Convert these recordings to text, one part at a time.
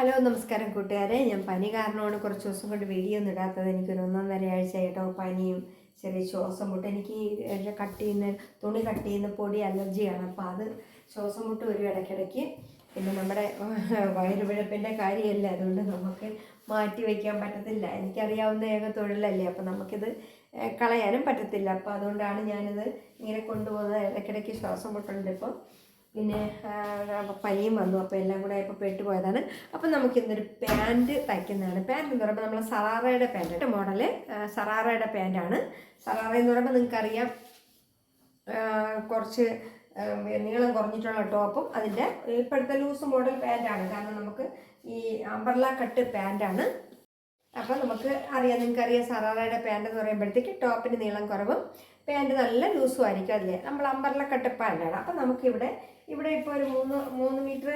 Hello നമസ്കാരം കൂട്ടുകാരെ. ഞാൻ പനി കാരണമാണ് കുറച്ച് ദിവസം കൊണ്ട് വീഡിയോ ഇടാത്തത്. എനിക്കൊരു ഒന്നൊന്നര ആഴ്ചയായിട്ടോ പനിയും ചെറിയ ശ്വാസം മുട്ട്. എനിക്ക് കട്ട് ചെയ്യുന്ന തുണി കട്ട് ചെയ്യുന്ന പൊടി അലർജിയാണ്. അപ്പോൾ അത് ശ്വാസം മുട്ട് വരും ഇടയ്ക്കിടയ്ക്ക്. പിന്നെ നമ്മുടെ വയറുപിഴപ്പിന്റെ കാര്യമല്ല? അതുകൊണ്ട് നമുക്ക് മാറ്റി വയ്ക്കാൻ പറ്റത്തില്ല. എനിക്കറിയാവുന്ന ഏക തൊഴിലല്ലേ? അപ്പോൾ നമുക്കിത് കളയാനും പറ്റത്തില്ല. അപ്പോൾ അതുകൊണ്ടാണ് ഞാനിത് ഇങ്ങനെ കൊണ്ടുപോകുന്നത്. ഇടയ്ക്കിടയ്ക്ക് ശ്വാസം മുട്ടുണ്ട് ഇപ്പോൾ പിന്നെ പനിയും വന്നു. അപ്പോൾ എല്ലാം കൂടെ ഇപ്പോൾ പെട്ടുപോയതാണ് അപ്പോൾ നമുക്ക് ഇന്നൊരു പാന്റ് തയ്ക്കുന്നതാണ്. പാന്റ് എന്ന് പറയുമ്പോൾ നമ്മൾ സറാറയുടെ പാന്റ് മോഡൽ സറാറയുടെ പാന്റാണ് സറാറ എന്ന് പറയുമ്പോൾ നിങ്ങൾക്കറിയാം കുറച്ച് നീളം കുറഞ്ഞിട്ടുള്ള ടോപ്പും അതിന്റെ ഇപ്പോഴത്തെ ലൂസ് മോഡൽ പാന്റാണ് കാരണം നമുക്ക് ഈ അമ്പർല കട്ട് പാന്റാണ് അപ്പോൾ നമുക്ക് അറിയാം നിങ്ങൾക്കറിയാം സറാറയുടെ പാന്റ് എന്ന് പറയുമ്പോഴത്തേക്ക് ടോപ്പിന് നീളം കുറവും പാന്റ് നല്ല ലൂസും ആയിരിക്കും അല്ലേ നമ്മൾ അമ്പർല കട്ട് പാന്റാണ് അപ്പോൾ നമുക്കിവിടെ ഇവിടെ ഇപ്പോൾ ഒരു മൂന്ന് മൂന്ന് മീറ്റർ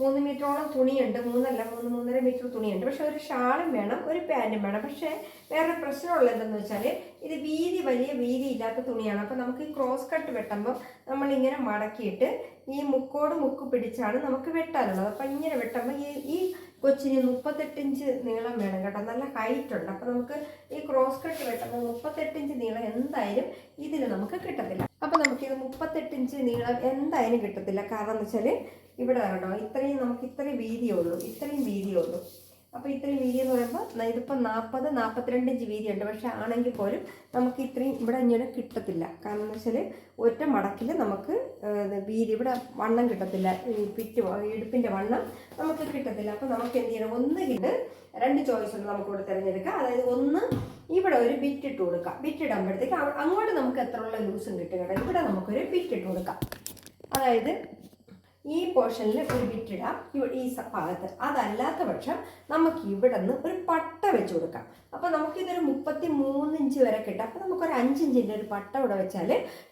മൂന്ന് മീറ്ററോളം തുണിയുണ്ട്. മൂന്നല്ല മൂന്ന് മൂന്നര മീറ്റർ തുണിയുണ്ട്. പക്ഷെ ഒരു ഷാളും വേണം ഒരു പാന്റും വേണം. പക്ഷേ വേറെ പ്രശ്നമുള്ള എന്തെന്ന് വെച്ചാൽ ഇത് വീതി വലിയ വീതി ഇല്ലാത്ത തുണിയാണ്. അപ്പോൾ നമുക്ക് ഈ ക്രോസ് കട്ട് വെട്ടുമ്പോൾ നമ്മളിങ്ങനെ മടക്കിയിട്ട് ഈ മുക്കോട് മുക്ക് പിടിച്ചാണ് നമുക്ക് വെട്ടാനുള്ളത്. അപ്പോൾ ഇങ്ങനെ വെട്ടുമ്പോൾ ഈ ഈ കൊച്ചിന് മുപ്പത്തെട്ടിഞ്ച് നീളം വേണം കേട്ടോ. നല്ല ഹൈറ്റ് ഉണ്ട്. അപ്പോൾ നമുക്ക് ഈ ക്രോസ് കട്ട് വെട്ടുമ്പോൾ മുപ്പത്തെട്ടിഞ്ച് നീളം എന്തായാലും ഇതിൽ നമുക്ക് കിട്ടത്തില്ല. അപ്പോൾ നമുക്കിത് മുപ്പത്തെട്ട് ഇഞ്ച് നീളം എന്തായാലും കിട്ടത്തില്ല. കാരണം എന്ന് വെച്ചാൽ ഇവിടെ കേട്ടോ. ഇത്രയും നമുക്ക് ഇത്രയും വീതിയുള്ളൂ ഇത്രയും വീതിയുള്ളൂ അപ്പോൾ ഇത്രയും വീതി എന്ന് പറയുമ്പോൾ ഇതിപ്പോൾ നാൽപ്പത് നാൽപ്പത്തിരണ്ട് ഇഞ്ച് വീതിയുണ്ട് പക്ഷേ ആണെങ്കിൽ പോലും നമുക്ക് ഇത്രയും ഇവിടെ ഇങ്ങനെ കിട്ടത്തില്ല. കാരണം എന്ന് വെച്ചാൽ ഒറ്റ മടക്കിൽ നമുക്ക് വീതി ഇവിടെ വണ്ണം കിട്ടത്തില്ല. പിറ്റ് ഇടുപ്പിന്റെ വണ്ണം നമുക്ക് കിട്ടത്തില്ല. അപ്പോൾ നമുക്ക് എന്ത് ചെയ്യണം? ഒന്ന് കിട്ട് രണ്ട് ചോയ്സ് ഉണ്ട് നമുക്കിവിടെ തിരഞ്ഞെടുക്കാം. അതായത് ഒന്ന് ഇവിടെ ഒരു ബിറ്റ് ഇട്ട് കൊടുക്കാം. ബിറ്റ് ഇടുമ്പോഴത്തേക്ക് അങ്ങോട്ട് നമുക്ക് എത്ര ഉള്ള ലൂസും കിട്ടുകയാണ്? ഇവിടെ നമുക്കൊരു ബിറ്റ് ഇട്ട് കൊടുക്കാം. അതായത് ഈ പോർഷനിൽ ഒരു വിറ്റിടാം ഈ ഭാഗത്ത്. അതല്ലാത്ത പക്ഷം നമുക്ക് ഇവിടെ നിന്ന് ഒരു പട്ട വെച്ച് കൊടുക്കാം. അപ്പോൾ നമുക്കിതൊരു മുപ്പത്തി മൂന്ന് ഇഞ്ച് വരെ കിട്ടും. അപ്പോൾ നമുക്കൊരു അഞ്ചിഞ്ചിന്റെ ഒരു പട്ട ഇവിടെ വെച്ചാൽ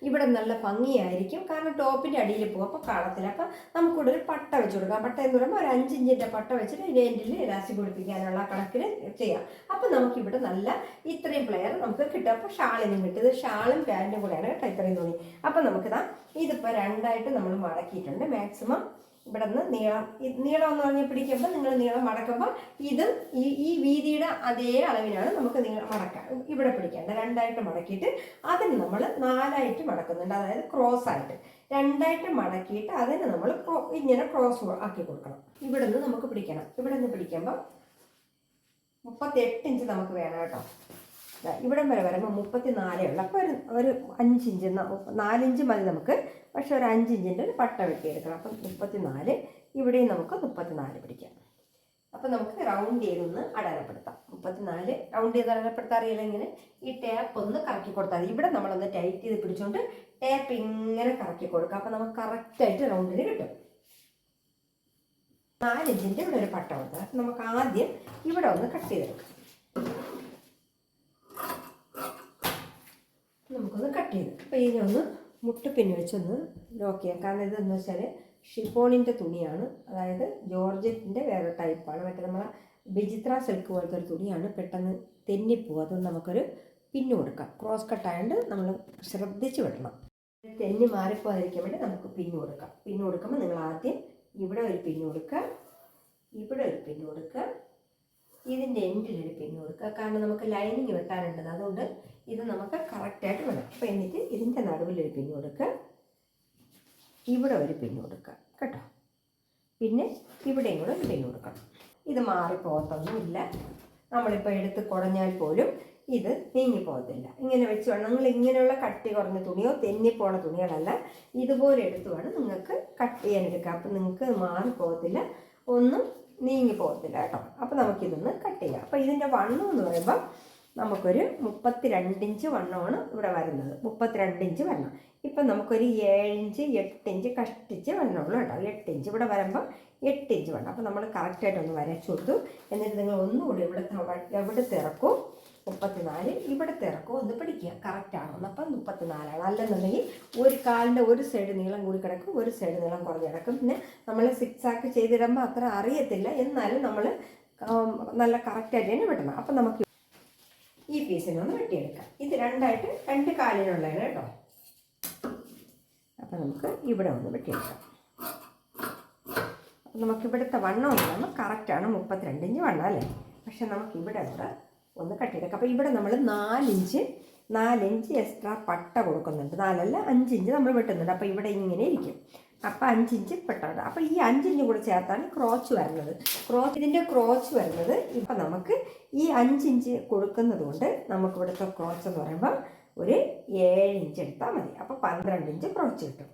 ഇവിടെ നല്ല ഭംഗിയായിരിക്കും. കാരണം ടോപ്പിന്റെ അടിയിൽ പോകും. അപ്പോൾ കാണത്തില്ല അപ്പോൾ നമുക്കിവിടെ ഒരു പട്ട വെച്ച് കൊടുക്കാം. പട്ട എന്ന് പറയുമ്പോൾ ഒരു അഞ്ചിഞ്ചിന്റെ പട്ട വെച്ചിട്ട് ഇതിന്റെ എൻഡിൽ രാശി പിടിപ്പിക്കാനുള്ള കണക്കിന് ചെയ്യാം. അപ്പോൾ നമുക്കിവിടെ നല്ല ഇത്രയും പ്ലെയർ നമുക്ക് കിട്ടും. അപ്പോൾ ഷാളിനും കിട്ടും. ഇത് ഷാളും പാന്റും കൂടെയാണ് കേട്ടോ ഇത്രയും തുണി. അപ്പോൾ നമുക്കിതാ ഇതിപ്പോൾ രണ്ടായിട്ട് നമ്മൾ മടക്കിയിട്ടുണ്ട്. മാക്സിമം ഇവിടെ നിന്ന് നീളം നീളം എന്ന് പറഞ്ഞാൽ പിടിക്കുമ്പോൾ നിങ്ങൾ നീളം മടക്കുമ്പോൾ ഇത് ഈ ഈ വീതിയുടെ അതേ അളവിനാണ് നമുക്ക് നീളം മടക്കാൻ ഇവിടെ പിടിക്കേണ്ടത്. രണ്ടായിട്ട് മടക്കിയിട്ട് അതിന് നമ്മൾ നാലായിട്ട് മടക്കുന്നുണ്ട്. അതായത് ക്രോസ് ആയിട്ട്. രണ്ടായിട്ട് മടക്കിയിട്ട് അതിന് നമ്മൾ ഇങ്ങനെ ക്രോസ് ആക്കി കൊടുക്കണം. ഇവിടെ നിന്ന് നമുക്ക് പിടിക്കണം. ഇവിടെ നിന്ന് പിടിക്കുമ്പോൾ മുപ്പത്തെട്ട് ഇഞ്ച് നമുക്ക് വേണം കേട്ടോ. ഇവിടം വരെ വരുമ്പോൾ മുപ്പത്തി നാലേ ഉള്ളൂ. അപ്പോൾ ഒരു ഒരു അഞ്ചിഞ്ച് നാലിഞ്ച് മതി നമുക്ക്. പക്ഷേ ഒരു അഞ്ചിഞ്ചിന്റെ ഒരു പട്ട വെട്ടിയെടുക്കണം. അപ്പം മുപ്പത്തി നാല് ഇവിടെയും നമുക്ക് മുപ്പത്തി നാല് പിടിക്കാം. അപ്പോൾ നമുക്ക് റൗണ്ട് ചെയ്തൊന്ന് അടയാളപ്പെടുത്താം. മുപ്പത്തിനാല് റൗണ്ട് ചെയ്ത് അടയാളപ്പെടുത്താൻ ഇങ്ങനെ. ഈ ടാപ്പ് ഒന്ന് കറക്കി കൊടുത്താൽ മതി. ഇവിടെ നമ്മളൊന്ന് ടൈറ്റ് ചെയ്ത് പിടിച്ചുകൊണ്ട് ടാപ്പ് ഇങ്ങനെ കറക്കി കൊടുക്കുക അപ്പോൾ നമുക്ക് കറക്റ്റായിട്ട് റൗണ്ടിന് കിട്ടും. നാലിഞ്ചിന്റെ ഇവിടെ ഒരു പട്ട കൊടുത്താൽ നമുക്ക് ആദ്യം ഇവിടെ ഒന്ന് കട്ട് ചെയ്തെടുക്കാം. നമുക്കൊന്ന് കട്ട് ചെയ്ത്. അപ്പോൾ ഇതിനെ ഒന്ന് മുട്ടുപിന്ന് വെച്ചൊന്ന് ലോക്ക് ചെയ്യാം. കാരണം ഇതെന്ന് വെച്ചാൽ ഷിഫോണിന്റെ തുണിയാണ്. അതായത് ജോർജറ്റിന്റെ വേറെ ടൈപ്പാണ് മറ്റേ നമ്മളെ ബിജിത്ര സിൽക്ക് പോലത്തെ ഒരു തുണിയാണ്. പെട്ടെന്ന് തെന്നിപ്പോവും. അതുകൊണ്ട് നമുക്കൊരു പിന്ന് കൊടുക്കാം. ക്രോസ് കട്ടായതുകൊണ്ട് നമ്മൾ ശ്രദ്ധിച്ച് വിടണം തെന്നി മാറിപ്പോകാതിരിക്കാൻ വേണ്ടി നമുക്ക് പിന്ന് കൊടുക്കാം. പിന്ന് കൊടുക്കുമ്പോൾ നിങ്ങൾ ആദ്യം ഇവിടെ ഒരു പിന്ന് കൊടുക്കുക. ഇവിടെ ഒരു പിന്ന് കൊടുക്കുക. ഇതിന്റെ എൻഡിലൊരു പിന്ന് കൊടുക്കുക. കാരണം നമുക്ക് ലൈനിങ് വെട്ടാനുണ്ട്. അതുകൊണ്ട് ഇത് നമുക്ക് കറക്റ്റായിട്ട് വേണം. അപ്പോൾ എന്നിട്ട് ഇതിന്റെ നടുവിലൊരു പിന്നു കൊടുക്കുക ഇവിടെ ഒരു പിന്ന് കൊടുക്കുക കേട്ടോ? പിന്നെ ഇവിടെയും കൂടെ ഒരു പിന്ന് കൊടുക്കണം. ഇത് മാറിപ്പോകത്തൊന്നുമില്ല. നമ്മളിപ്പോൾ എടുത്ത് കുടഞ്ഞാൽ പോലും ഇത് നീങ്ങിപ്പോകത്തില്ല. ഇങ്ങനെ വെച്ച് വേണം. നിങ്ങൾ ഇങ്ങനെയുള്ള കട്ടി കുറഞ്ഞ തുണിയോ തെന്നിപ്പോണ തുണികളല്ല. ഇതുപോലെ എടുത്ത് വേണം നിങ്ങൾക്ക് കട്ട് ചെയ്യാനെടുക്കുക അപ്പം നിങ്ങൾക്ക് മാറിപ്പോകത്തില്ല. ഒന്നും നീങ്ങി പോകത്തില്ല കേട്ടോ. അപ്പോൾ നമുക്കിതൊന്ന് കട്ട് ചെയ്യാം. അപ്പോൾ ഇതിന്റെ വണ്ണം എന്ന് പറയുമ്പോൾ നമുക്കൊരു മുപ്പത്തി രണ്ട് ഇഞ്ച് വണ്ണമാണ് ഇവിടെ വരുന്നത്. മുപ്പത്തിരണ്ട് ഇഞ്ച് വണ്ണം. ഇപ്പം നമുക്കൊരു ഏഴ് ഇഞ്ച് എട്ട് ഇഞ്ച് കഷ്ടിച്ച് വണ്ണമുള്ളൂ കേട്ടോ. എട്ട് ഇഞ്ച് ഇവിടെ വരുമ്പോൾ എട്ട് ഇഞ്ച് വണ്ണം. അപ്പോൾ നമ്മൾ കറക്റ്റായിട്ടൊന്ന് വരച്ചു കൊടുത്തു. എന്നിട്ട് നിങ്ങൾ ഒന്നുകൂടി ഇവിടെ എവിടെ തിറക്കും? മുപ്പത്തിനാല് ഇവിടെ തിറക്കും ഒന്ന് പിടിക്കുക കറക്റ്റാണോ അപ്പം മുപ്പത്തിനാലാണ്. അല്ലെന്നുണ്ടെങ്കിൽ ഒരു കാലിന്റെ ഒരു സൈഡ് നീളം കൂടി കിടക്കും. ഒരു സൈഡ് നീളം കുറഞ്ഞ് കിടക്കും. പിന്നെ നമ്മൾ സിക്സ് ആക്ക് ചെയ്തിടുമ്പോൾ അത്ര അറിയത്തില്ല. എന്നാലും നമ്മൾ നല്ല കറക്റ്റായിട്ട് തന്നെ വിടണം അപ്പം നമുക്ക് ഈ പീസിനെ ഒന്ന് വെട്ടിയെടുക്കാം. ഇത് രണ്ടായിട്ട് രണ്ട് കാലിനുള്ളതാണ് കേട്ടോ. അപ്പം നമുക്ക് ഇവിടെ ഒന്ന് വെട്ടിയെടുക്കാം. നമുക്ക് ഇവിടുത്തെ വണ്ണം ഉണ്ടാകുമ്പോൾ കറക്റ്റാണ് മുപ്പത്തിരണ്ട് ഇഞ്ച് വണ്ണം അല്ലേ? പക്ഷെ നമുക്ക് ഇവിടെ കൂടെ ഒന്ന് കട്ടിയെടുക്കാം അപ്പോൾ ഇവിടെ നമ്മൾ നാലിഞ്ച് നാലിഞ്ച് എക്സ്ട്രാ പട്ട കൊടുക്കുന്നുണ്ട്. നാലല്ല അഞ്ചിഞ്ച് നമ്മൾ വെട്ടുന്നുണ്ട്. അപ്പോൾ ഇവിടെ ഇങ്ങനെ ഇരിക്കും. അപ്പോൾ അഞ്ചിഞ്ച് പെട്ടുണ്ട് അപ്പോൾ ഈ അഞ്ചിഞ്ച് കൂടെ ചേർത്താണ് ക്രോച്ച് വരുന്നത്. ക്രോച്ച് ഇതിന്റെ ക്രോച്ച് വരുന്നത് ഇപ്പം നമുക്ക് ഈ അഞ്ചിഞ്ച് കൊടുക്കുന്നത് കൊണ്ട് നമുക്ക് ഇവിടുത്തെ ക്രോച്ച് എന്ന് പറയുമ്പോൾ ഒരു ഏഴ് ഇഞ്ച് എടുത്താൽ മതി. അപ്പോൾ പന്ത്രണ്ട് ഇഞ്ച് ക്രോച്ച് കിട്ടും.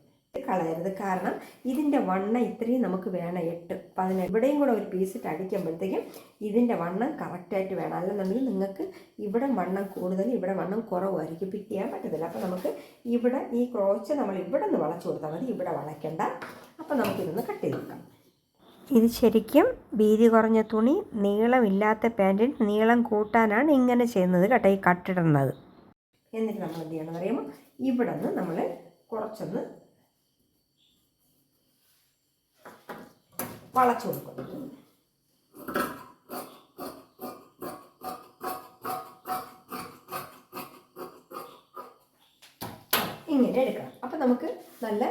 കളയരുത്. കാരണം ഇതിന്റെ വണ്ണം ഇത്രയും നമുക്ക് വേണം. എട്ട് പതിനെട്ട് ഇവിടെയും കൂടെ ഒരു പീസ് ഇട്ട് അടിക്കുമ്പോഴത്തേക്കും ഇതിന്റെ വണ്ണം കറക്റ്റായിട്ട് വേണം. അല്ലെന്നുണ്ടെങ്കിൽ നിങ്ങൾക്ക് ഇവിടെ വണ്ണം കൂടുതൽ ഇവിടെ വണ്ണം കുറവായിരിക്കും. പിക്ക് ചെയ്യാൻ പറ്റത്തില്ല. അപ്പോൾ നമുക്ക് ഇവിടെ ഈ ക്രോച്ച് നമ്മൾ ഇവിടെ നിന്ന് വളച്ചു കൊടുത്താൽ മതി. ഇവിടെ വളയ്ക്കണ്ട. അപ്പോൾ നമുക്കിതൊന്ന് കട്ട് ചെയ്ത് നോക്കാം. ഇത് ശരിക്കും വീതി കുറഞ്ഞ തുണി നീളമില്ലാത്ത പാന്റിന് നീളം കൂട്ടാനാണ് ഇങ്ങനെ ചെയ്യുന്നത് കേട്ടോ ഈ കട്ടിടുന്നത് എന്നിട്ട് നമ്മൾ എന്ത് ചെയ്യണമെന്ന് അറിയുമ്പോൾ ഇവിടെ നിന്ന് നമ്മൾ കുറച്ചൊന്ന് വളച്ചു കൊടുക്കും. ഇങ്ങനെ എടുക്കണം. അപ്പം നമുക്ക് നല്ല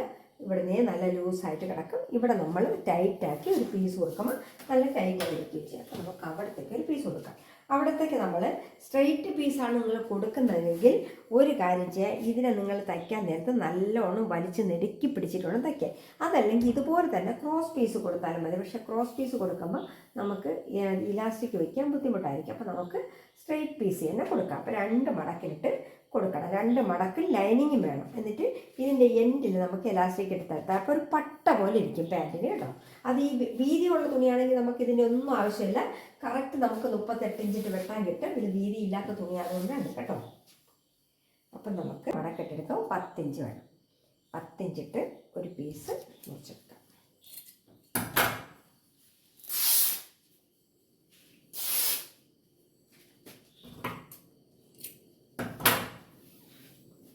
ഇവിടുന്ന് നല്ല ലൂസായിട്ട് കിടക്കും. ഇവിടെ നമ്മൾ ടൈറ്റാക്കി ഒരു പീസ് കൊടുക്കുമ്പോൾ നല്ല ടൈറ്റായി ഇരിക്കുകയും ചെയ്യാം. നമുക്ക് അവിടത്തേക്ക് ഒരു പീസ് കൊടുക്കാം. അവിടത്തേക്ക് നമ്മൾ സ്ട്രെയിറ്റ് പീസാണ് നിങ്ങൾ കൊടുക്കുന്നതെങ്കിൽ ഒരു കാര്യം ചെയ്യാൻ ഇതിനെ നിങ്ങൾ തയ്ക്കാൻ നേരത്ത് നല്ലോണം വലിച്ച് നെടുക്കി പിടിച്ചിട്ട് വേണം തയ്ക്കാൻ അതല്ലെങ്കിൽ ഇതുപോലെ തന്നെ ക്രോസ് പീസ് കൊടുത്താലും മതി. പക്ഷേ ക്രോസ് പീസ് കൊടുക്കുമ്പോൾ നമുക്ക് ഇലാസ്റ്റിക് വയ്ക്കാൻ ബുദ്ധിമുട്ടായിരിക്കും. അപ്പോൾ നമുക്ക് സ്ട്രെയിറ്റ് പീസ് തന്നെ കൊടുക്കാം. അപ്പോൾ രണ്ട് മടക്കിലിട്ട് കൊടുക്കണം. രണ്ട് മടക്ക് ലൈനിങ്ങും വേണം. എന്നിട്ട് ഇതിന്റെ എൻഡിൽ നമുക്ക് എലാസ്റ്റിക് എടുത്തെടുത്താൽ അപ്പോൾ ഒരു പട്ട പോലെ ഇരിക്കും പാന്റിന് കേട്ടോ. അത് ഈ വീതിയുള്ള തുണിയാണെങ്കിൽ നമുക്ക് ഇതിന്റെ ഒന്നും ആവശ്യമില്ല. കറക്റ്റ് നമുക്ക് മുപ്പത്തെട്ട് ഇഞ്ചിട്ട് വെട്ടാൻ കിട്ടും. ഇത് വീതി ഇല്ലാത്ത തുണിയായതുകൊണ്ടാണ് കേട്ടോ. അപ്പം നമുക്ക് മടക്കെട്ടെടുക്കാം പത്തിഞ്ച് വേണം. പത്തിഞ്ചിട്ട് ഒരു പീസ് മുറിച്ചെടുക്കാം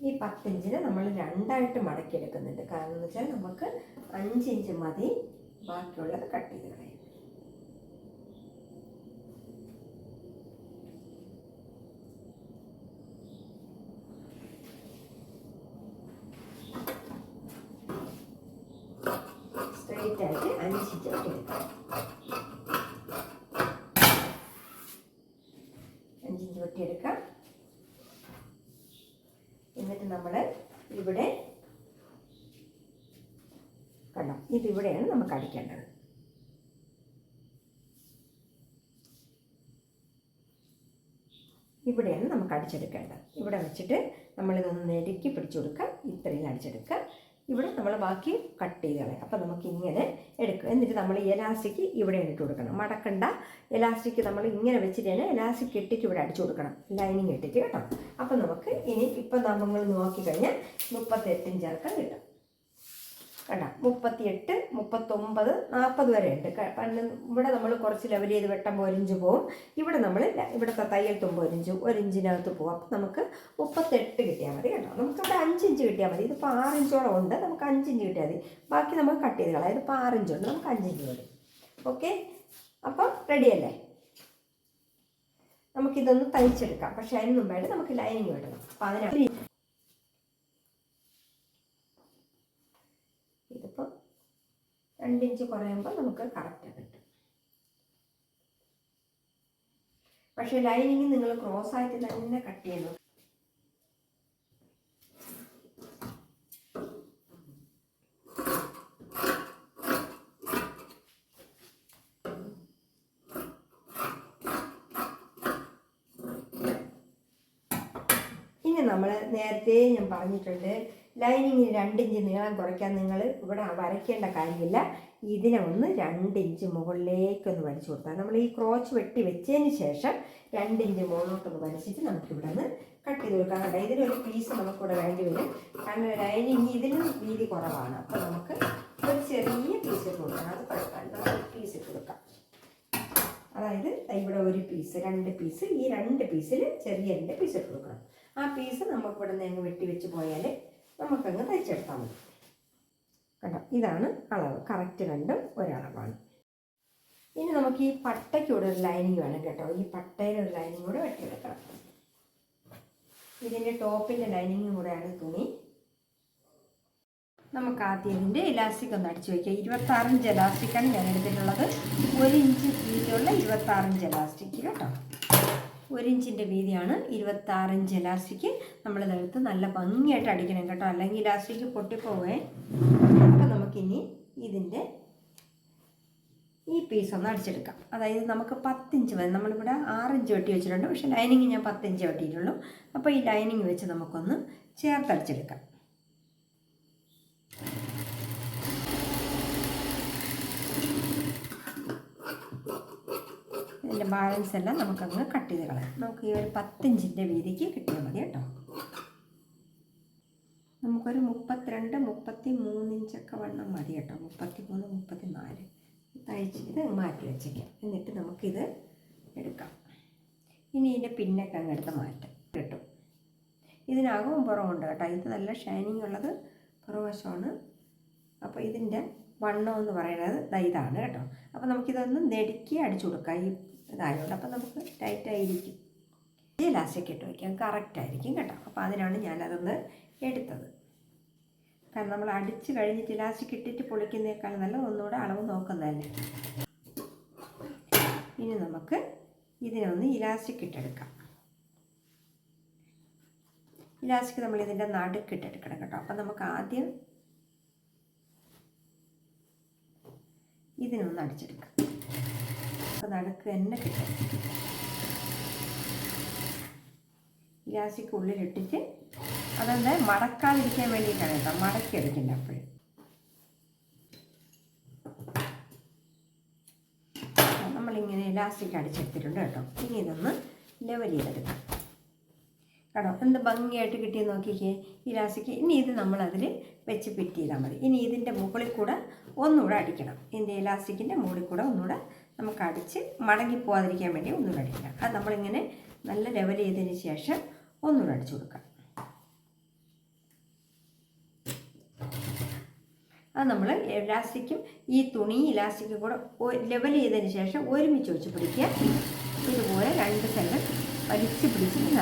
ഈ പത്തിഞ്ചിന് നമ്മൾ രണ്ടായിട്ട് മടക്കി മടക്കിയെടുക്കുന്നുണ്ട്. കാരണം എന്ന് വെച്ചാൽ നമുക്ക് അഞ്ചിഞ്ച് മതി. ബാക്കിയുള്ളത് കട്ട് ചെയ്ത് കളയാം. സ്ട്രെയിറ്റ് ആയിട്ട് അഞ്ച് ഇഞ്ച് അഞ്ചിഞ്ച് വെട്ടിയെടുക്കാം എന്നിട്ട് നമ്മൾ ഇവിടെ കണ്ടോ ഇതിവിടെയാണ് നമുക്ക് അടിക്കേണ്ടത്. ഇവിടെയാണ് നമുക്ക് അടിച്ചെടുക്കേണ്ടത്. ഇവിടെ വെച്ചിട്ട് നമ്മളിതൊന്ന് നെരുക്കി പിടിച്ചു കൊടുക്കുക. ഇത്രയും അടിച്ചെടുക്കുക. ഇവിടെ നമ്മൾ ബാക്കി കട്ട് ചെയ്ത് കളയാം. അപ്പം നമുക്ക് ഇങ്ങനെ എടുക്കുക. എന്നിട്ട് നമ്മൾ എലാസ്റ്റിക് ഇവിടെ ഇട്ട് കൊടുക്കണം. മടക്കണ്ട. എലാസ്റ്റിക് നമ്മൾ ഇങ്ങനെ വെച്ചിട്ട് തന്നെ എലാസ്റ്റിക് ഇട്ടിട്ട് ഇവിടെ അടിച്ചു കൊടുക്കണം. ലൈനിങ് ഇട്ടിട്ട് കേട്ടോ. അപ്പോൾ നമുക്ക് ഇനി ഇപ്പം നമ്മൾ നോക്കിക്കഴിഞ്ഞാൽ കഴിഞ്ഞാൽ ചേർക്കാൻ കിട്ടും. കണ്ടോ മുപ്പത്തിയെട്ട് മുപ്പത്തൊമ്പത് നാൽപ്പത് വരെ ഉണ്ട്. പണ്ട് ഇവിടെ നമ്മൾ കുറച്ച് ലെവൽ ചെയ്ത് വെട്ടുമ്പോൾ ഒരിഞ്ച് പോവും. ഇവിടെ നമ്മൾ ഇവിടുത്തെ തയ്യൽ തുമ്പ് ഒരിഞ്ച് ഒരിഞ്ചിനകത്ത് പോകും അപ്പം നമുക്ക് മുപ്പത്തെട്ട് കിട്ടിയാൽ മതി കേട്ടോ. നമുക്കിവിടെ അഞ്ചിഞ്ച് കിട്ടിയാൽ മതി. ഇതിപ്പോൾ ആറിഞ്ചോളം ഉണ്ട്. നമുക്ക് അഞ്ചിഞ്ച് കിട്ടിയാൽ മതി. ബാക്കി നമുക്ക് കട്ട് ചെയ്ത് കളയാം. ഇതിപ്പോൾ ആറിഞ്ചുണ്ട് നമുക്ക് അഞ്ചിഞ്ച് മതി. ഓക്കെ അപ്പം റെഡിയല്ലേ നമുക്കിതൊന്ന് തയ്ച്ചെടുക്കാം. പക്ഷേ അതിന് മുമ്പായിട്ട് നമുക്ക് ലൈനിങ് വേണം അപ്പം അതിനാണ് ഇതിപ്പോൾ രണ്ടിഞ്ച് കുറയുമ്പോൾ നമുക്ക് കറക്റ്റ് കിട്ടും. പക്ഷേ ലൈനിങ് നിങ്ങൾ ക്രോസ് ആയിട്ട് തന്നെ കട്ട് ചെയ്യണം. ഇനി നമ്മൾ നേരത്തെ ഞാൻ പറഞ്ഞിട്ടുണ്ട് ലൈനിങ്ങിന് രണ്ടിഞ്ച് നീളം കുറയ്ക്കാൻ നിങ്ങൾ ഇവിടെ വരയ്ക്കേണ്ട കാര്യമില്ല. ഇതിനെ ഒന്ന് രണ്ടിഞ്ച് മുകളിലേക്കൊന്ന് വലിച്ചു കൊടുത്താൽ നമ്മൾ ഈ ക്രോച്ച് വെട്ടി വെച്ചതിന് ശേഷം രണ്ടിഞ്ച് മുകളിലോട്ടൊന്ന് വലിച്ചിട്ട് നമുക്കിവിടെ നിന്ന് കട്ട് ചെയ്ത് കൊടുക്കാം. കേട്ടോ ഇതിനൊരു പീസ് നമുക്കിവിടെ വേണ്ടി വരും. കാരണം ലൈനിങ് ഇതിനും വീതി കുറവാണ്. അപ്പോൾ നമുക്ക് ഒരു ചെറിയ പീസ് ഇട്ട് കൊടുക്കാം. അത് നമുക്ക് പീസ് ഇട്ട് കൊടുക്കാം. അതായത് ഇവിടെ ഒരു പീസ് രണ്ട് പീസ് ഈ രണ്ട് പീസിൽ ചെറിയ രണ്ട് പീസ് ഇട്ട് കൊടുക്കണം. ആ പീസ് നമുക്ക് ഇവിടെ നിന്ന് വെട്ടി വെച്ച് പോയാൽ നമുക്കങ്ങ് തയ്ച്ചെടുത്താൽ മതി. കണ്ടോ? ഇതാണ് അളവ്. കറക്റ്റ് രണ്ടും ഒരളവാണ്. ഇനി നമുക്ക് ഈ പട്ടയ്ക്കൂടെ ഒരു ലൈനിങ് വേണം കേട്ടോ. ഈ പട്ടയിൽ ഒരു ലൈനിങ് കൂടെ വെട്ടിയെടുക്കണം. ഇതിന്റെ ടോപ്പിന്റെ ലൈനിങ്ങും കൂടെയാണ് തുണി. നമുക്ക് ആദ്യം ഇതിന്റെ ഇലാസ്റ്റിക് ഒന്ന് അടിച്ചു വയ്ക്കാം ഇരുപത്താറിഞ്ച് ഇലാസ്റ്റിക്കാണ് ഞാൻ എടുത്തിട്ടുള്ളത്. ഒരു ഇഞ്ച് വീതിയുള്ള ഇരുപത്താറിഞ്ച് ഇലാസ്റ്റിക് കേട്ടോ. ഒരു ഇഞ്ചിന്റെ വീതിയാണ് ഇരുപത്താറിഞ്ച് ഇലാസ്റ്റിക് നമ്മളിതെടുത്ത് നല്ല ഭംഗിയായിട്ട് അടിക്കണം കേട്ടോ. അല്ലെങ്കിൽ ഇലാസ്റ്റിക് പൊട്ടിപ്പോവേ. അപ്പോൾ നമുക്കിനി ഇതിന്റെ ഈ പീസ് ഒന്ന് അടിച്ചെടുക്കാം. അതായത് നമുക്ക് പത്തിഞ്ച് മതി. നമ്മളിവിടെ ആറിഞ്ച് വെട്ടി വെച്ചിട്ടുണ്ട്. പക്ഷേ ലൈനിങ് ഞാൻ പത്തിഞ്ച് വെട്ടിയിട്ടുള്ളൂ. അപ്പോൾ ഈ ലൈനിങ് വെച്ച് നമുക്കൊന്ന് ചേർത്തടിച്ചെടുക്കാം ഇതിന്റെ ബാലൻസ് എല്ലാം നമുക്കങ്ങ് കട്ട് ചെയ്ത് കളയാം. നമുക്ക് ഈ ഒരു പത്തിഞ്ചിന്റെ വീതിക്ക് കിട്ടിയാൽ മതി കേട്ടോ. നമുക്കൊരു മുപ്പത്തിരണ്ട് മുപ്പത്തി മൂന്നിഞ്ചൊക്കെ വണ്ണം മതി കേട്ടോ. മുപ്പത്തി മൂന്ന് മുപ്പത്തി നാല് തയ്ച്ച് ഇത് മാറ്റി വെച്ചേക്കാം. എന്നിട്ട് നമുക്കിത് എടുക്കാം. ഇനി ഇതിന്റെ പിന്നൊക്കെ അങ്ങ് എടുത്ത് മാറ്റാം. കിട്ടും. ഇതിനകവും പുറമുണ്ട് കേട്ടോ. ഇത് നല്ല ഷൈനിങ് ഉള്ളത് പുറവശമാണ്. അപ്പോൾ ഇതിന്റെ വണ്ണം എന്ന് പറയുന്നത് ഇതാണ് കേട്ടോ. അപ്പോൾ നമുക്കിതൊന്ന് നെടുക്കി അടിച്ചു കൊടുക്കാം. ഈ ഇതായതുകൊണ്ട് അപ്പോൾ നമുക്ക് ടൈറ്റായിരിക്കും ഈ ലാസ്റ്റൊക്കെ ഇട്ട് വയ്ക്കാം. കറക്റ്റ് ആയിരിക്കും കേട്ടോ. അപ്പോൾ അതിനാണ് ഞാനതൊന്ന് എടുത്തത്. കാരണം നമ്മൾ അടിച്ച് കഴിഞ്ഞിട്ട് ഇലാസ്റ്റിക് ഇട്ടിട്ട് പൊളിക്കുന്നേക്കാൾ നല്ല ഒന്നുകൂടെ അളവ് നോക്കുന്നതല്ലേ. ഇനി നമുക്ക് ഇതിനൊന്ന് ഇലാസ്റ്റിക് ഇട്ടെടുക്കാം. ഇലാസ്റ്റിക് നമ്മൾ ഇതിന്റെ നടുക്കിട്ടെടുക്കണം കേട്ടോ. അപ്പം നമുക്ക് ആദ്യം ഇതിനൊന്ന് അടിച്ചെടുക്കാം. അപ്പം നടുക്ക് തന്നെ കിട്ടും. ഇലാസ്റ്റിക് അതൊന്ന് മടക്കാതിരിക്കാൻ വേണ്ടിയിട്ടാണ് കേട്ടോ മടക്കി അടിക്കണ്ട അപ്പോഴും. നമ്മളിങ്ങനെ ഇലാസ്റ്റിക് അടിച്ചെടുത്തിട്ടുണ്ട് കേട്ടോ. ഇനി ഇതൊന്ന് ലെവൽ ചെയ്തെടുക്കാം. കേട്ടോ എന്ത് ഭംഗിയായിട്ട് കിട്ടി നോക്കിക്കേ ഇലാസ്റ്റിക് ഇനി ഇത് നമ്മളതിൽ വെച്ച് ഫിറ്റ് ചെയ്താൽ മതി. ഇനി ഇതിന്റെ മുകളിൽ കൂടെ ഒന്നുകൂടെ അടിക്കണം. ഇതിന്റെ ഇലാസ്റ്റിക്കിന്റെ മുകളിൽ കൂടെ ഒന്നുകൂടെ നമുക്ക് അടിച്ച് മടങ്ങി പോകാതിരിക്കാൻ വേണ്ടി ഒന്നുകൂടെ അടിക്കുക അത് നമ്മളിങ്ങനെ നല്ല ലെവൽ ചെയ്തതിന് ശേഷം ഒന്നുകൂടെ അടിച്ചു കൊടുക്കാം. അത് നമ്മൾ ഇലാസ്റ്റിക്കും ഈ തുണി ഇലാസ്റ്റിക്കും കൂടെ ലെവൽ ചെയ്തതിന് ശേഷം ഒരുമിച്ച് വെച്ച് പിടിക്കുക. ഇതുപോലെ രണ്ട് സൈഡ് വലിച്ച് പിടിച്ചിട്ട്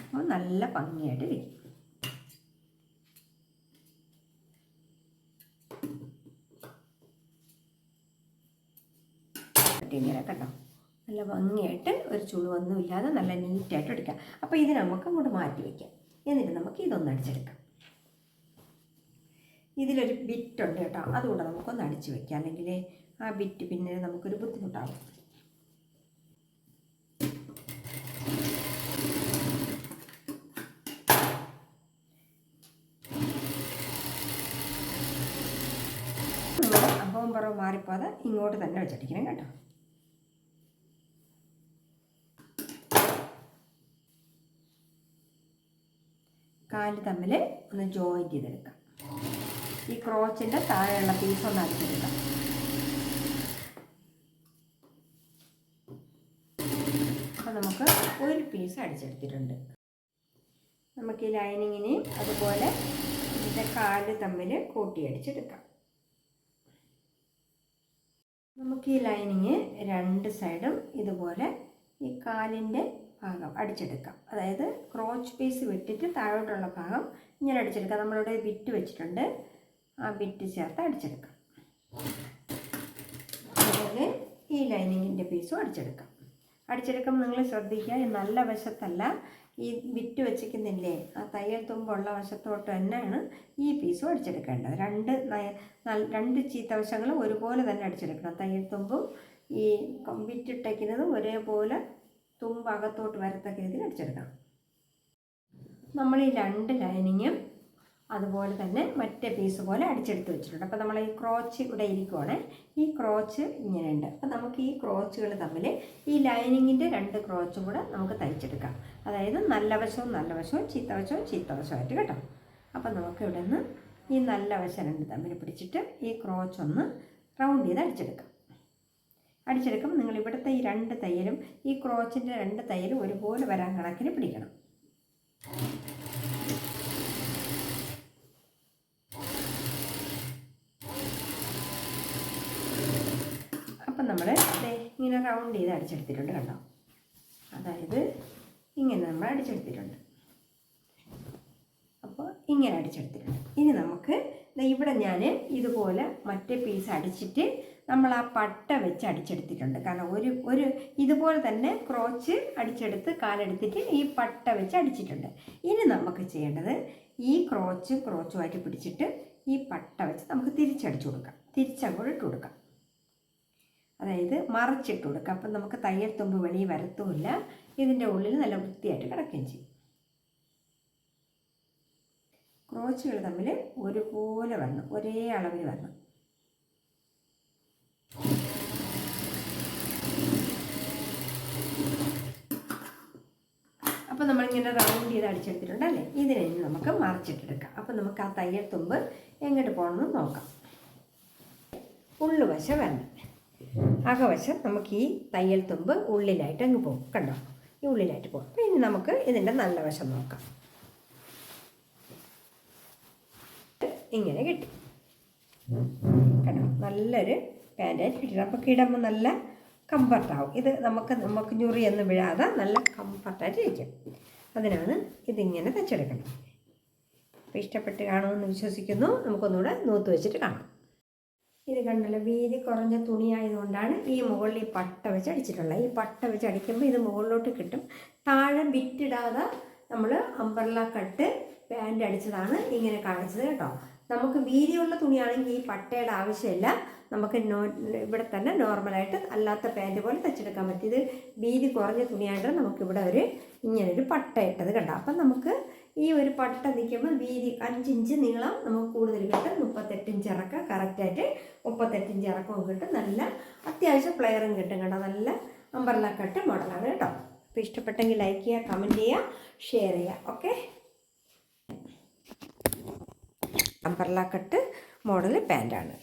അപ്പോൾ നല്ല ഭംഗിയായിട്ട് ഇരിക്കും. ഇങ്ങനെ കേട്ടോ നല്ല ഭംഗിയായിട്ട് ഒരു ചുളിവൊന്നും ഇല്ലാതെ നല്ല നീറ്റായിട്ട് എടുക്കാം. അപ്പോൾ ഇത് നമുക്ക് അങ്ങോട്ട് മാറ്റി വയ്ക്കാം എന്നിട്ട് നമുക്ക് ഇതൊന്ന് അടിച്ചെടുക്കാം. ഇതിലൊരു ബിറ്റ് ഉണ്ട് കേട്ടോ. അതുകൊണ്ട് നമുക്കൊന്ന് അടിച്ചു വയ്ക്കാം അല്ലെങ്കിൽ ആ ബിറ്റ് പിന്നെ നമുക്കൊരു ബുദ്ധിമുട്ടാകും അപ്പം പുറവും മാറിപ്പോതെ ഇങ്ങോട്ട് തന്നെ വെച്ചടിക്കണം കേട്ടോ. കാൽ തമ്മിൽ ഒന്ന് ജോയിൻ ചെയ്തെടുക്കാം. ഈ ക്രോച്ചിന്റെ താഴെയുള്ള പീസ് ഒന്ന് അടിച്ചെടുക്കാം. അപ്പോൾ നമുക്ക് ഒരു പീസ് അടിച്ചെടുത്തിട്ടുണ്ട്. നമുക്ക് ഈ ലൈനിങ്ങിനെയും അതുപോലെ ഇതിന്റെ കാൽ തമ്മിൽ കൂട്ടിയടിച്ചെടുക്കാം നമുക്ക് ഈ ലൈനിങ് രണ്ട് സൈഡും ഇതുപോലെ ഈ കാലിന്റെ ഭാഗം അടിച്ചെടുക്കാം. അതായത് ക്രോച്ച് പീസ് വിട്ടിട്ട് താഴോട്ടുള്ള ഭാഗം ഇങ്ങനെ അടിച്ചെടുക്കാം. നമ്മളിവിടെ ബിറ്റ് വെച്ചിട്ടുണ്ട്. ആ ബിറ്റ് ചേർത്ത് അടിച്ചെടുക്കാം. അതുപോലെ ഈ ലൈനിങ്ങിന്റെ പീസും അടിച്ചെടുക്കാം. അടിച്ചെടുക്കുമ്പോൾ നിങ്ങൾ ശ്രദ്ധിക്കുക ഈ നല്ല വശത്തല്ല ഈ വിറ്റ് വെച്ചിരിക്കുന്നില്ലേ? ആ തയ്യൽ തുമ്പുള്ള വശത്തോട്ട് തന്നെയാണ് ഈ പീസും അടിച്ചെടുക്കേണ്ടത്. രണ്ട് രണ്ട് ചീത്ത വശങ്ങളും ഒരുപോലെ തന്നെ അടിച്ചെടുക്കണം. തയ്യൽ തുമ്പും ഈ വിറ്റിട്ടയ്ക്കുന്നതും ഒരേപോലെ തുമ്പ് അകത്തോട്ട് വരത്തക്ക രീതിയിൽ അടിച്ചെടുക്കണം. നമ്മൾ ഈ രണ്ട് ലൈനിങ്ങും അതുപോലെ തന്നെ മറ്റേ പീസ് പോലെ അടിച്ചെടുത്ത് വെച്ചിട്ടുണ്ട്. അപ്പോൾ നമ്മൾ ഈ ക്രോച്ച് ഇവിടെ ഇരിക്കുവാണ് ഈ ക്രോച്ച് ഇങ്ങനെയുണ്ട് അപ്പോൾ നമുക്ക് ഈ ക്രോച്ചുകൾ തമ്മിൽ ഈ ലൈനിങ്ങിന്റെ രണ്ട് ക്രോച്ചും കൂടെ നമുക്ക് തയ്ച്ചെടുക്കാം. അതായത് നല്ല വശവും നല്ല വശവും ചീത്ത വശവും ചീത്ത വശമായിട്ട് കേട്ടോ. അപ്പോൾ നമുക്ക് ഇവിടെ നിന്ന് ഈ നല്ല വശം രണ്ട് തമ്മിൽ പിടിച്ചിട്ട് ഈ ക്രോച്ച് ഒന്ന് റൗണ്ട് ചെയ്ത് അടിച്ചെടുക്കാം. അടിച്ചെടുക്കുമ്പോൾ നിങ്ങൾ ഇവിടുത്തെ ഈ രണ്ട് തയ്യലും ഈ ക്രോച്ചിന്റെ രണ്ട് തയ്യലും ഒരുപോലെ വരാൻ കണക്കിന് പിടിക്കണം. അപ്പം നമ്മൾ ഇങ്ങനെ റൗണ്ട് ചെയ്ത് അടിച്ചെടുത്തിട്ടുണ്ട് കണ്ടോ? അതായത് ഇങ്ങനെ നമ്മൾ അടിച്ചെടുത്തിട്ടുണ്ട്. അപ്പോൾ ഇങ്ങനെ അടിച്ചെടുത്തിട്ടുണ്ട്. ഇനി നമുക്ക് ഇവിടെ ഞാൻ ഇതുപോലെ മറ്റേ പീസ് അടിച്ചിട്ട് നമ്മൾ ആ പട്ട വെച്ച് അടിച്ചെടുത്തിട്ടുണ്ട്. കാരണം ഒരു ഒരു ഇതുപോലെ തന്നെ ക്രോച്ച് അടിച്ചെടുത്ത് കാലെടുത്തിട്ട് ഈ പട്ട വെച്ച് അടിച്ചിട്ടുണ്ട്. ഇനി നമുക്ക് ചെയ്യേണ്ടത് ഈ ക്രോച്ച് ക്രോച്ചുമായിട്ട് പിടിച്ചിട്ട് ഈ പട്ട വെച്ച് നമുക്ക് തിരിച്ചടിച്ചു കൊടുക്കാം. തിരിച്ചങ്ങോട്ട് ഇട്ട് കൊടുക്കാം. അതായത് മറിച്ചിട്ട് കൊടുക്കാം. അപ്പം നമുക്ക് തയ്യൽ തുമ്പ് വെളിയിൽ വരത്തുമില്ല. ഇതിന്റെ ഉള്ളിൽ നല്ല വൃത്തിയായിട്ട് കിടക്കുകയും ചെയ്യും. ക്രോച്ചുകൾ തമ്മിൽ ഒരുപോലെ വരണം ഒരേ അളവിൽ വരണം നമ്മളിങ്ങനെ റൗണ്ട് ചെയ്ത് അടിച്ചെടുത്തിട്ടുണ്ട് അല്ലേ? ഇതിനെ നമുക്ക് മറിച്ചിട്ടെടുക്കാം. അപ്പം നമുക്ക് ആ തയ്യൽ തുമ്പ് എങ്ങോട്ട് പോകണമെന്ന് നോക്കാം. ഉള്ളുവശം വരണം. അകവശം നമുക്ക് ഈ തയ്യൽ തുമ്പ് ഉള്ളിലായിട്ട് അങ്ങ് പോകും. കണ്ടോ? ഈ ഉള്ളിലായിട്ട് പോകും. ഇനി നമുക്ക് ഇതിന്റെ നല്ല വശം നോക്കാം. ഇങ്ങനെ കിട്ടി. കണ്ടോ? നല്ലൊരു പാന്റായിട്ട് കിട്ടിയിട്ടുണ്ട്. അപ്പോൾ കിടമ്പോൾ നല്ല കംഫർട്ടാവും ഇത് നമുക്ക് നമുക്ക് ഞുറിയൊന്നും വിഴാതെ നല്ല കംഫർട്ടായിട്ട് ഇരിക്കും. അതിനാണ് ഇതിങ്ങനെ തച്ചെടുക്കണം അപ്പോൾ ഇഷ്ടപ്പെട്ട് കാണുമെന്ന് വിശ്വസിക്കുന്നു. നമുക്കൊന്നുകൂടെ നൂത്ത് വെച്ചിട്ട് കാണാം. ഇത് കണ്ടല്ലോ വീതി കുറഞ്ഞ തുണിയായതുകൊണ്ടാണ് ഈ മുകളിൽ ഈ പട്ട വെച്ച് അടിച്ചിട്ടുള്ളത്. ഈ പട്ട വെച്ച് അടിക്കുമ്പോൾ ഇത് മുകളിലോട്ട് കിട്ടും. താഴെ ബിറ്റിടാതെ നമ്മൾ അമ്പർല കട്ട് പാന്റ് അടിച്ചതാണ് ഇങ്ങനെ കാണിച്ചത് കേട്ടോ. നമുക്ക് വീതിയുള്ള തുണിയാണെങ്കിൽ ഈ പട്ടയുടെ ആവശ്യമില്ല. നമുക്ക് നോ ഇവിടെ തന്നെ നോർമലായിട്ട് അല്ലാത്ത പാന്റ് പോലെ തച്ചെടുക്കാൻ പറ്റും. ഇത് വീതി കുറഞ്ഞ തുണിയായിട്ട് നമുക്കിവിടെ ഒരു ഇങ്ങനൊരു പട്ട ഇട്ടത് കണ്ടോ? അപ്പം നമുക്ക് ഈ ഒരു പട്ട നിൽക്കുമ്പോൾ വീതി അഞ്ചിഞ്ച് നീളം നമുക്ക് കൂടുതൽ കിട്ടും. മുപ്പത്തെട്ടിഞ്ച് ഇറക്കം കറക്റ്റായിട്ട് മുപ്പത്തെട്ടിഞ്ച് ഇറക്കവും കിട്ടും. നല്ല അത്യാവശ്യം പ്ലെയറും കിട്ടും കേട്ടോ നല്ല അമ്പർല കട്ട് മോഡലാണ് കേട്ടോ. അപ്പോൾ ഇഷ്ടപ്പെട്ടെങ്കിൽ ലൈക്ക് ചെയ്യുക കമന്റ് ചെയ്യുക ഷെയർ ചെയ്യുക. Okay cut model പാന്റാണ്